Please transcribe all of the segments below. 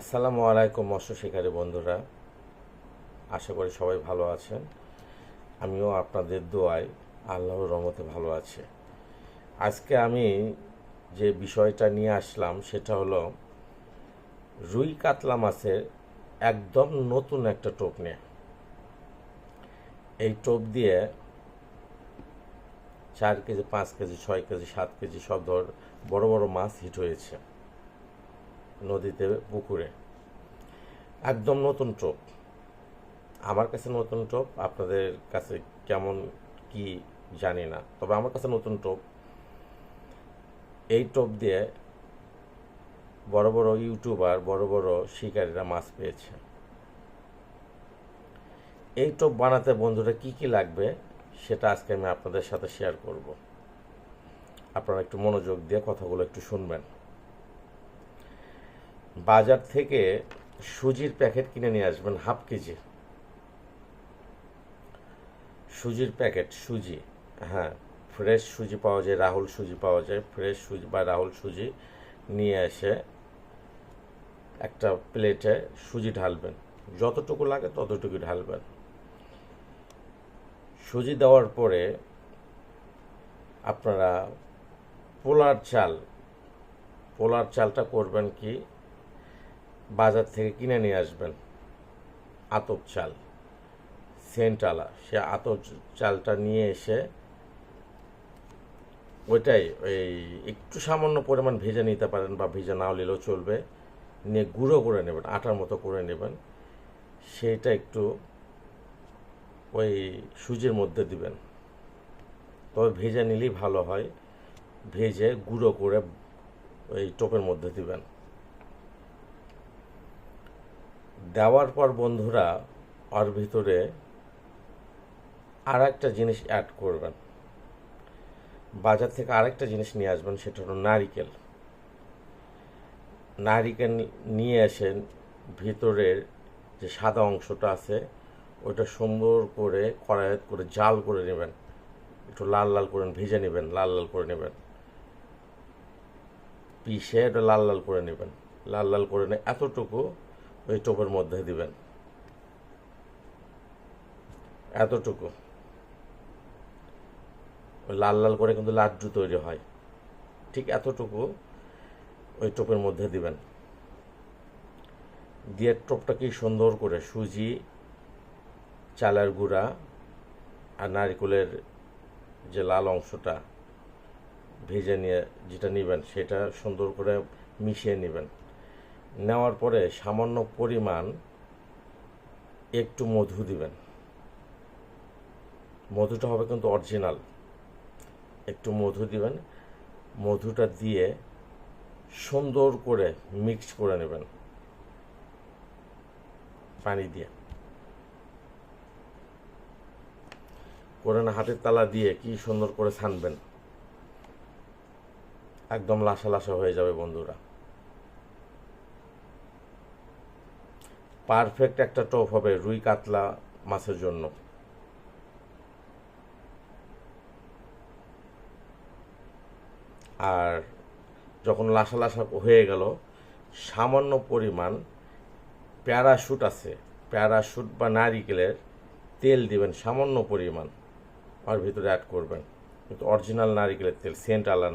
আসসালামু আলাইকুম মৎস্য শিকারী বন্ধুরা। আশা করি সবাই ভালো আছেন। আমিও আপনাদের দোয়ায় আল্লাহর রহমতে ভালো আছে। আজকে আমি যে বিষয়টা নিয়ে আসলাম সেটা হলো রুই কাতলা মাছের একদম নতুন একটা টোপ নিয়ে। এই টোপ দিয়ে চার কেজি, পাঁচ কেজি, ছয় কেজি, সাত কেজি সব ধর বড় বড় মাছ হিট হয়েছে। নদীতে, পুকুরে। একদম নতুন টোপ। আমার কাছে নতুন টোপ, আপনাদের কাছে কেমন কি জানি না। তবে আমার কাছে নতুন টোপ। এই টোপ দিয়ে বড় বড় ইউটিউবার, বড় বড় শিকারীরা মাছ পেয়েছে। এই টোপ বানাতে বন্ধুরা কি কি লাগবে, সেটা আজকে আমি আপনাদের সাথে শেয়ার করব। আপনারা একটু মনোযোগ দিয়ে কথাগুলো একটু শুনবেন। বাজার থেকে সুজির প্যাকেট কিনে নিয়ে আসবেন হাফ কেজি। সুজির প্যাকেট, সুজি হ্যাঁ ফ্রেশ সুজি পাওয়া যায়, রাহুল সুজি পাওয়া যায়, ফ্রেশ সুজি বা রাহুল সুজি নিয়ে এসে একটা প্লেটে সুজি ঢালবেন। যতটুকু লাগে ততটুকু ঢালবেন। সুজি দেওয়ার পরে আপনারা পোলার চাল, পোলার চালটা করবেন কি? বাজার থেকে কিনে নিয়ে আসবেন। আতপ চাল। সেন্টালা সে আতপ চালটা নিয়ে এসে ওইটাই ওই একটু সামান্য পরিমাণ ভেজে নিতে পারেন বা ভেজে নাও নিলেও চলবে। নিয়ে গুঁড়ো করে নেবেন, আটার মতো করে নেবেন। সেটা একটু ওই সুজির মধ্যে দিবেন। তবে ভেজে নিলেই ভালো হয়। ভেজে গুঁড়ো করে ওই টোপের মধ্যে দিবেন। দেওয়ার পর বন্ধুরা ওর ভিতরে আর একটা জিনিস অ্যাড করবেন। বাজার থেকে আরেকটা জিনিস নিয়ে আসবেন, সেটা হলো নারিকেল। নারিকেল নিয়ে আসেন ভিতরের যে সাদা অংশটা আছে ওইটা সুন্দর করে কড়াইত করে জাল করে নেবেন। একটু লাল লাল করে ভেজে নেবেন, লাল লাল করে নেবেন। পিষে এটা লাল লাল করে নেবেন। লাল লাল করে নিয়ে এতটুকু ওই টোপের মধ্যে দিবেন। এতটুকু। ওই লাল লাল করে কিন্তু লাড্ডু তৈরি হয়। ঠিক এতটুকু ওই টোপের মধ্যে দিবেন। দিয়ে টোপটাকে সুন্দর করে সুজি, চালের গুঁড়া আর নারকেলের যে লাল অংশটা ভেজে নিয়ে যেটা নেবেন সেটা সুন্দর করে মিশিয়ে নেবেন। নেওয়ার পরে সামান্য পরিমাণ একটু মধু দিবেন। মধুটা হবে কিন্তু অরিজিনাল। একটু মধু দিবেন। মধুটা দিয়ে সুন্দর করে মিক্স করে নেবেন। পানি দিয়ে। করে না, হাতের তালা দিয়ে কি সুন্দর করে ছানবেন। একদম লাসা লাসা হয়ে যাবে বন্ধুরা। পারফেক্ট একটা টোপ হবে রুই কাতলা মাছের জন্য। আর যখন লাসা লাসা হয়ে গেল, সামান্য পরিমাণ প্যারাশুট আছে। প্যারাশুট বা নারিকেলের তেল দিবেন সামান্য পরিমাণ। আর ভিতরে অ্যাড করবেন। কিন্তু অরিজিনাল নারিকেলের তেল সেন্ট আলা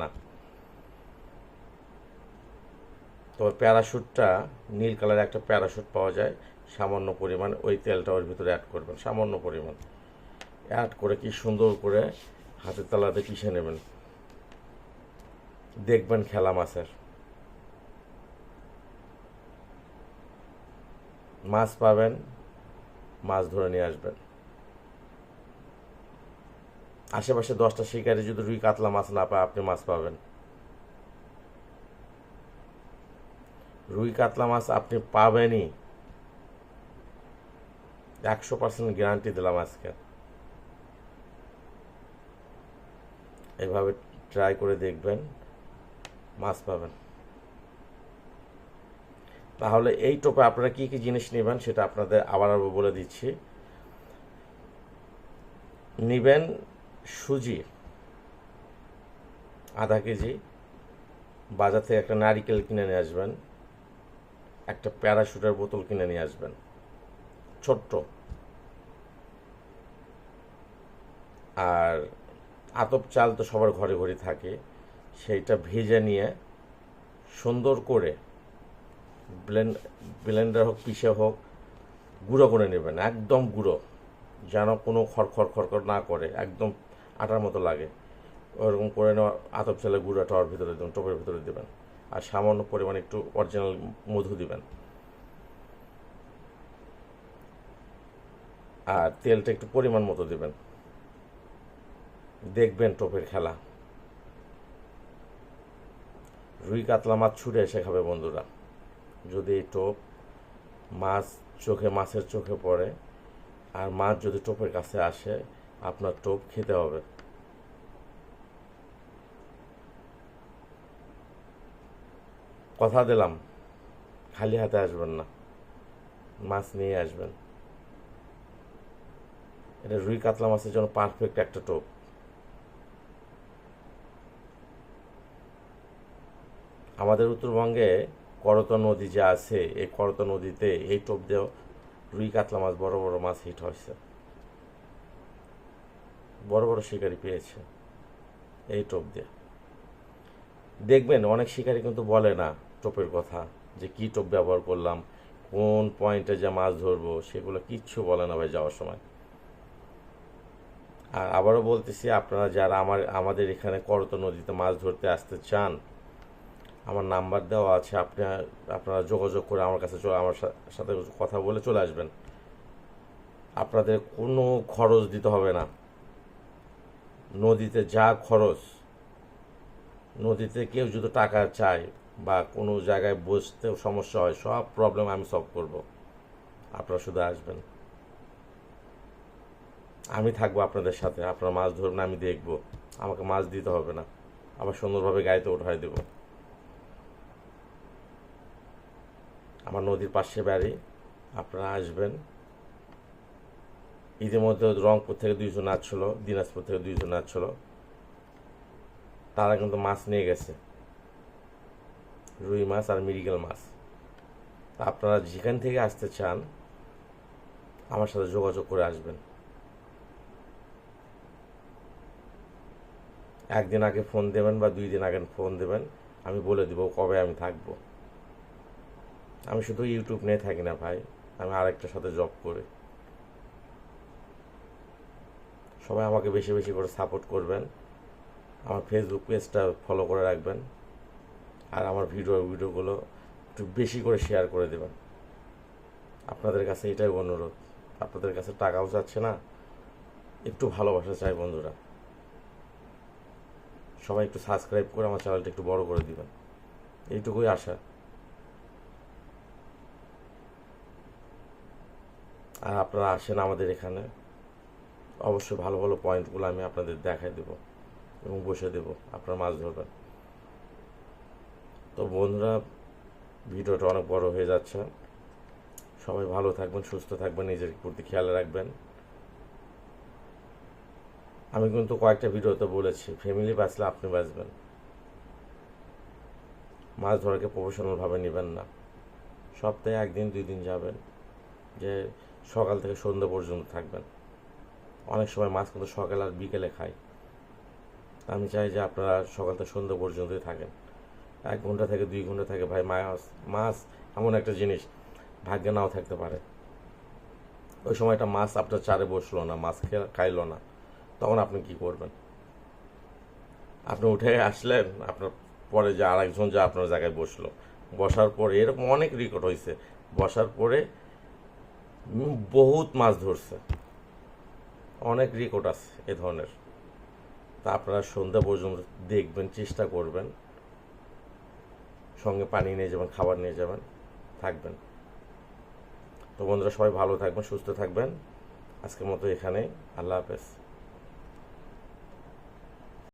তবে প্যারাশুটটা নীল কালারের একটা প্যারাশুট পাওয়া যায়। সামান্য পরিমাণ ওই তেলটা ওর ভিতরে অ্যাড করবেন, সামান্য পরিমাণ। অ্যাড করে কি সুন্দর করে হাতের তালাতে পিষে নেবেন। দেখবেন খেলা মাছের। মাছ পাবেন, মাছ ধরে নিয়ে আসবেন। আশেপাশে দশটা শিকারি যদি রুই কাতলা মাছ না পায়, আপনি মাছ পাবেন। রুই কাতলা মাছ আপনি পাবেনই। একশো পার্সেন্ট গ্যারান্টি দিলাম আজকে। এভাবে ট্রাই করে দেখবেন, মাছ পাবেন। তাহলে এই টোপে আপনারা কি কি জিনিস নেবেন সেটা আপনাদের আবার আবার বলে দিচ্ছি। নেবেন সুজি, আধা কেজি। বাজার থেকে একটা নারিকেল কিনে নিয়ে আসবেন। একটা প্যারাশুটের বোতল কিনে নিয়ে আসবেন। ছোট্ট। আর আতপ চাল তো সবার ঘরে ঘরে থাকে। সেইটা ভেজে নিয়ে সুন্দর করে ব্লেন্ড, ব্লেন্ডার হোক পিসে হোক, গুঁড়ো করে নেবেন, একদম গুঁড়ো। যেন কোনো খড়খড় খড়খড় না করে, একদম আটার মতো লাগে। ওরকম করে নেওয়া, আতপ চালের গুঁড়োটা ওর ভিতরে দেবেন, টোপের ভিতরে দেবেন। আর সামান্য পরিমাণে একটু অরিজিনাল মধু দিবেন। আর তেলটা একটু পরিমাণ মতো দেবেন। দেখবেন টোপের খেলা। রুই কাতলা মাছ ছুটে এসে খাবে বন্ধুরা। যদি এই টোপ মাছ চোখে, মাছের চোখে পড়ে, আর মাছ যদি টোপের কাছে আসে, আপনার টোপ খেতে হবে। কথা দিলাম। খালি হাতে আসবেন না। মাছ নিয়ে আসবেন। এটা রুই কাতলা মাছের জন্য পারফেক্ট একটা টোপ। আমাদের উত্তরবঙ্গে করত নদী যে আছে, এই করত নদীতে এই টোপ দিয়েও রুই কাতলা মাছ বড় বড় মাছ হিট হয়েছে। বড় বড় শিকারি পেয়েছে এই টোপ দিয়ে। দেখবেন অনেক শিকারি কিন্তু বলে না টোপের কথা, যে কি টোপ ব্যবহার করলাম, কোন পয়েন্টে যে মাছ ধরবো, সেগুলো কিচ্ছু বলে না ভাই যাওয়ার সময়। আর আবারও বলতেছি, আপনারা যারা আমার, আমাদের এখানে করত নদীতে মাছ ধরতে আসতে চান, আমার নাম্বার দেওয়া আছে, আপনি, আপনারা যোগাযোগ করে আমার কাছে আমার সাথে কথা বলে চলে আসবেন। আপনাদের কোনো খরচ দিতে হবে না। নদীতে যা খরচ, নদীতে কেউ যদি টাকা চায় বা কোনো জায়গায় বসতেও সমস্যা হয়, সব প্রবলেম আমি সলভ করব। আপনারা শুধু আসবেন। আমি থাকব আপনাদের সাথে, আপনারা মাছ ধরবেন আমি দেখব। আমাকে মাছ দিতে হবে না, আবার সুন্দরভাবে গাড়িতে উঠাই দেবো। আমার নদীর পাশে বাড়ি, আপনারা আসবেন। ইতিমধ্যে রংপুর থেকে দুইজন আসছিল, দিনাজপুর থেকে দুইজন আসছিল। তারা কিন্তু মাছ নিয়ে গেছে। রুই মাছ আর মিরিগেল মাছ। তা আপনারা যেখান থেকে আসতে চান, আমার সাথে যোগাযোগ করে আসবেন। একদিন আগে ফোন দেবেন বা দুই দিন আগে ফোন দেবেন, আমি বলে দিব কবে আমি থাকব। আমি শুধু ইউটিউব নিয়ে থাকি না ভাই, আমি আরেকটার সাথে জব করি। সবাই আমাকে বেশি বেশি করে সাপোর্ট করবেন। আমার ফেসবুক পেজটা ফলো করে রাখবেন। আর আমার ভিডিও, ভিডিওগুলো একটু বেশি করে শেয়ার করে দেবেন। আপনাদের কাছে এটাই অনুরোধ। আপনাদের কাছে টাকাও যাচ্ছে না, একটু ভালোবাসা চাই বন্ধুরা। সবাই একটু সাবস্ক্রাইব করে আমার চ্যানেলটা একটু বড় করে দিবেন। এইটুকুই আশা। আর আপনারা আসেন আমাদের এখানে। অবশ্যই ভালো ভালো পয়েন্টগুলো আমি আপনাদের দেখাই দেব এবং বসে দেব। আপনারা মাছ ধরবেন। তো বন্ধুরা, ভিডিওটা অনেক বড় হয়ে যাচ্ছে। সবাই ভালো থাকবেন, সুস্থ থাকবেন, নিজের প্রতি খেয়াল রাখবেন। আমি কিন্তু কয়েকটা ভিডিওতে বলেছি ফ্যামিলি বাঁচলে আপনি বাঁচবেন। মাছ ধরাকে প্রফেশনালভাবে নেবেন না। সপ্তাহে একদিন, দুই দিন যাবেন, যে সকাল থেকে সন্ধ্যা পর্যন্ত থাকবেন। অনেক সময় মাছ কিন্তু সকাল আর বিকেলে খায়। আমি চাই যে আপনারা সকাল থেকে সন্ধ্যা পর্যন্তই থাকেন। এক ঘণ্টা থেকে দুই ঘণ্টা থাকে ভাই, মাছ মাছ এমন একটা জিনিস, ভাগ্যে নাও থাকতে পারে। ওই সময়টা মাছ আপনার চারে বসল না, মাছ খাইলো না, তখন আপনি কি করবেন? আপনি উঠে আসলেন, আপনার পরে যে আরেকজন যা আপনার জায়গায় বসল। বসার পরে এরকম অনেক রেকর্ড হয়েছে বসার পরে বহুত মাছ ধরছে। অনেক রেকর্ড আছে এ ধরনের। তা আপনারা সন্ধ্যা পর্যন্ত দেখবেন, চেষ্টা করবেন। সঙ্গে পানি নিয়ে যাবেন, খাবার নিয়ে যাবেন, থাকবেন। তো বন্ধুরা, সবাই ভালো থাকবেন, সুস্থ থাকবেন। আজকের মতো এখানে আল্লাহ হাফেজ।